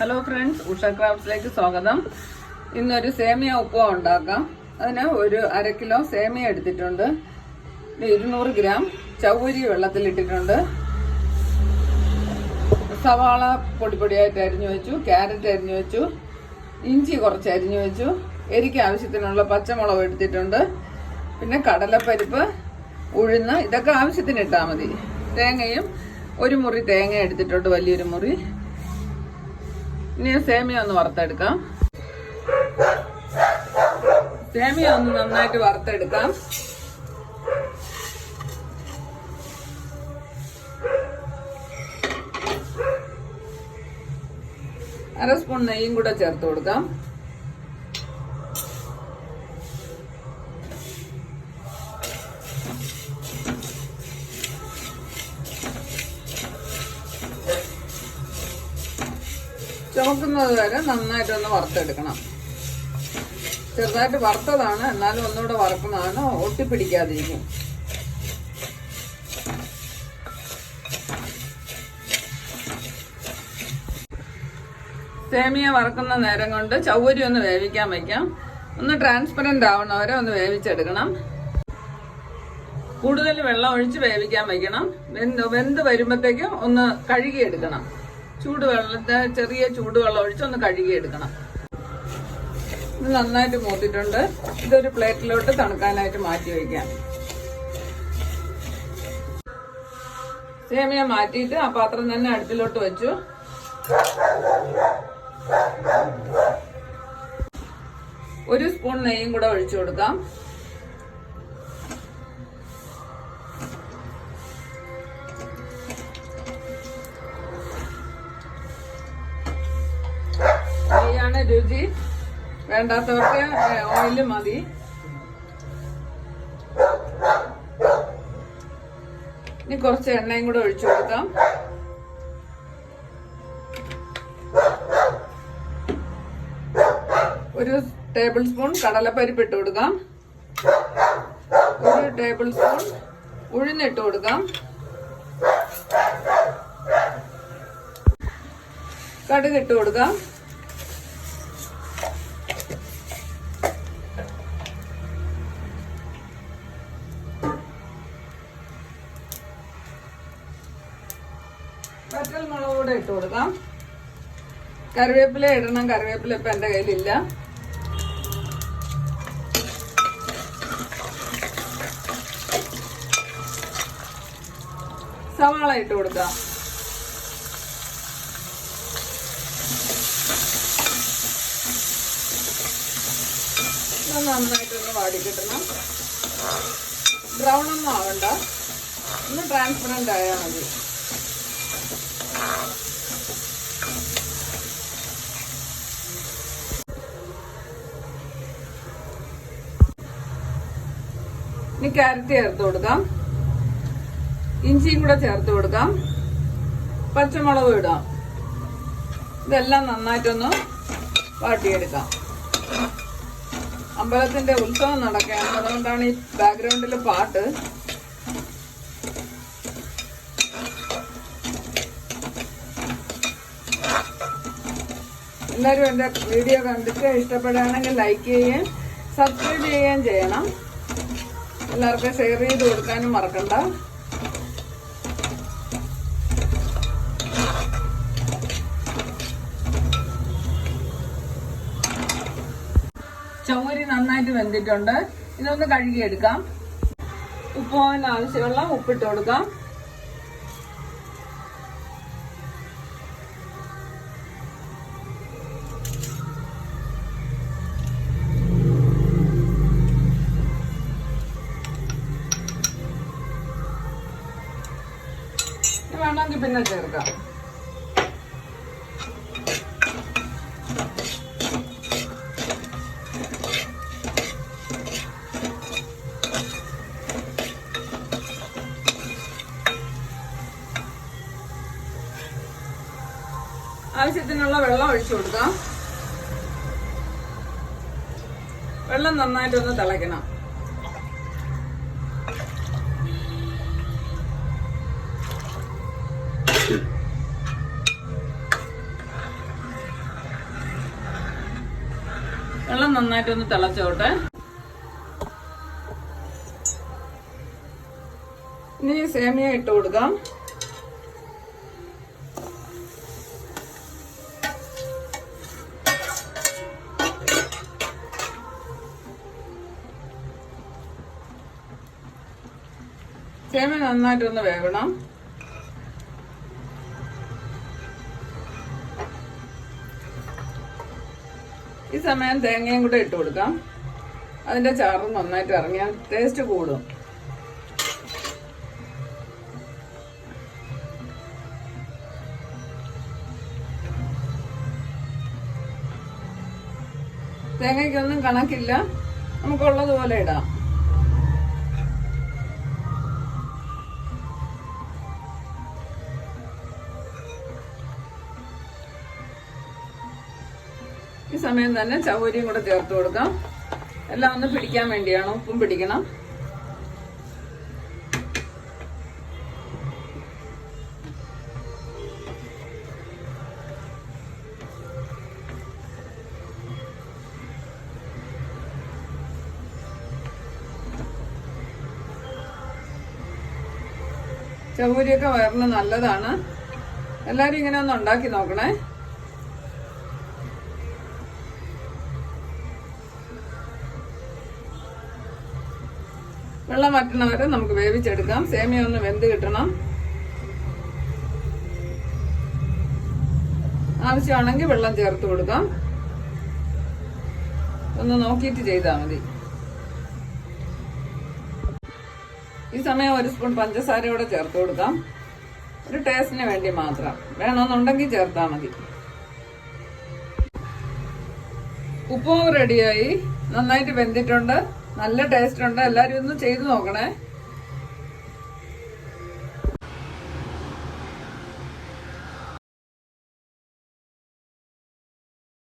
Hello friends Usha ക്രാഫ്റ്റ്സിലേക്ക് സ്വാഗതം. ഇന്നൊരു സേമിയ ഉപ്പുവ ഉണ്ടാക്കാം. അതിന് ഒരു അര കിലോ സേമിയ എടുത്തിട്ടുണ്ട്. ഇരുന്നൂറ് ഗ്രാം വെള്ളത്തിൽ ഇട്ടിട്ടുണ്ട്. സവാള പൊടിപ്പൊടിയായിട്ട് അരിഞ്ഞു വെച്ചു ക്യാരറ്റ് അരിഞ്ഞു വെച്ചു ഇഞ്ചി കുറച്ച് അരിഞ്ഞു വെച്ചു എരിക്ക് ആവശ്യത്തിനുള്ള പച്ചമുളക് എടുത്തിട്ടുണ്ട്. പിന്നെ കടലപ്പരിപ്പ് ഉഴുന്ന് ഇതൊക്കെ ആവശ്യത്തിന് ഇട്ടാൽ മതി. തേങ്ങയും ഒരു മുറി തേങ്ങ എടുത്തിട്ടുണ്ട് വലിയൊരു മുറി. ഇനി സേമിയ ഒന്ന് വറുത്തെടുക്കാം. സേമിയ ഒന്ന് നന്നായിട്ട് വറുത്തെടുക്കാം. അര സ്പൂൺ നെയ്യും കൂടെ ചേർത്ത് കൊടുക്കാം. ചുമക്കുന്നത് വരെ നന്നായിട്ടൊന്ന് വറുത്തെടുക്കണം. ചെറുതായിട്ട് വറുത്തതാണ് എന്നാലും ഒന്നുകൂടെ വറക്കുന്നതാണ് ഒട്ടിപ്പിടിക്കാതിരിക്കും. സേമിയ വറക്കുന്ന നേരം കൊണ്ട് ചൗവരി ഒന്ന് വേവിക്കാൻ വയ്ക്കാം ഒന്ന് ട്രാൻസ്പെറന്റ് ആവണവരെ ഒന്ന് വേവിച്ചെടുക്കണം. കൂടുതൽ വെള്ളം ഒഴിച്ച് വേവിക്കാൻ വയ്ക്കണം വെന്ത് വെന്ത് വരുമ്പോഴത്തേക്കും ഒന്ന് കഴുകിയെടുക്കണം. ചൂടുവെള്ളത്തെ ചെറിയ ചൂടുവെള്ളം ഒഴിച്ച് ഒന്ന് കഴുകിയെടുക്കണം. ഇത് നന്നായിട്ട് മൂത്തിട്ടുണ്ട്. ഇതൊരു പ്ലേറ്റിലോട്ട് തണുക്കാനായിട്ട് മാറ്റി വയ്ക്കാം. സേമിയ മാറ്റിയിട്ട് ആ പാത്രം തന്നെ അടുപ്പിലോട്ട് വെച്ചു. ഒരു സ്പൂൺ നെയ്യും കൂടെ ഒഴിച്ചു കൊടുക്കാം. രുചി. വേണ്ടാത്തവർക്ക് ഓയിൽ മതി. ഇനി കുറച്ച് എണ്ണയും കൂടെ ഒഴിച്ചു കൊടുക്കാം. ഒരു ടേബിൾ സ്പൂൺ കടലപ്പരിപ്പ് ഇട്ട് കൊടുക്കാം. ഒരു ടേബിൾ സ്പൂൺ ഉഴുന്നിട്ട് കൊടുക്കാം. കടുക് ഇട്ട് കൊടുക്കാം. വറ്റൽ മുളക് കൂടെ ഇട്ട് കൊടുക്കാം. കറിവേപ്പില ഇടണം. കറിവേപ്പില ഇപ്പൊ എന്റെ കയ്യിലില്ല. സവാള ഇട്ട് കൊടുക്കാം. നന്നായിട്ടൊന്ന് വാടി കിട്ടണം ബ്രൗൺ ഒന്നും ആവണ്ട. ഒന്ന് ട്രാൻസ്പെറന്റ് ആയാൽ മതി. ഇനി ക്യാരറ്റ് ചേർത്ത് കൊടുക്കാം. ഇഞ്ചിയും കൂടെ ചേർത്ത് കൊടുക്കാം. പച്ചമുളകും ഇടാം. ഇതെല്ലാം നന്നായിട്ടൊന്ന് വാട്ടിയെടുക്കാം. അമ്പലത്തിന്റെ ഉത്സവം നടക്കുകയാണ്. അതുകൊണ്ടാണ് ഈ ബാക്ക്ഗ്രൗണ്ടിൽ പാട്ട് എല്ലാവരും എന്റെ വീഡിയോ കണ്ടിട്ട് ഇഷ്ടപ്പെടുകയാണെങ്കിൽ ലൈക്ക് ചെയ്യുകയും സബ്സ്ക്രൈബ് ചെയ്യുകയും ചെയ്യണം. എല്ലാവർക്കും ഷെയർ ചെയ്ത് കൊടുക്കാനും മറക്കണ്ട. ചൗരി നന്നായിട്ട് വെന്തിട്ടുണ്ട്. ഇതൊന്ന് കഴുകിയെടുക്കാം. ഉപ്പ് പോകാൻ ആവശ്യമുള്ള ഉപ്പിട്ട് കൊടുക്കാം. വേണമെങ്കിൽ പിന്നെ ചേർക്കാം. ആവശ്യത്തിനുള്ള വെള്ളം ഒഴിച്ചു കൊടുക്കാം. വെള്ളം നന്നായിട്ടൊന്ന് തിളയ്ക്കണം. വെള്ളം നന്നായിട്ട് ഒന്ന് തിളച്ചോട്ടെ. ഇനി സേമിയ ഇട്ട് കൊടുക്കാം. സേമിയ നന്നായിട്ടൊന്ന് വേകണം ഈ സമയം തേങ്ങയും കൂടെ ഇട്ട് കൊടുക്കാം. അതിന്റെ ചാറ് നന്നായിട്ട് ഇറങ്ങിയാൽ ടേസ്റ്റ് കൂടും. തേങ്ങയ്ക്കൊന്നും കണക്കില്ല. നമുക്കുള്ളതുപോലെ ഇടാം. ഈ സമയം തന്നെ ചവരിയും കൂടെ ചേർത്ത് കൊടുക്കാം. എല്ലാം ഒന്ന് പിടിക്കാൻ വേണ്ടിയാണ് ഉപ്പും പിടിക്കണം. ചവരിയൊക്കെ വയറിന് നല്ലതാണ്. എല്ലാവരും ഇങ്ങനെ ഒന്ന് ഉണ്ടാക്കി നോക്കണേ. വെള്ളം വറ്റണവരെ നമുക്ക് വേവിച്ചെടുക്കാം. സേമിയ ഒന്ന് വെന്ത് കിട്ടണം. ആവശ്യമാണെങ്കിൽ വെള്ളം ചേർത്ത് കൊടുക്കാം. ഒന്ന് നോക്കിയിട്ട് ചെയ്താൽ മതി. ഈ സമയം ഒരു സ്പൂൺ പഞ്ചസാര കൂടെ ചേർത്ത് കൊടുക്കാം. ഒരു ടേസ്റ്റിന് വേണ്ടി മാത്രം. വേണമെന്നുണ്ടെങ്കിൽ ചേർത്താൽ മതി. ഉപ്പും റെഡിയായി നന്നായിട്ട് വെന്തിട്ടുണ്ട്. നല്ല ടേസ്റ്റ് ഉണ്ട്. എല്ലാവരും ഒന്ന് ചെയ്ത് നോക്കണേ.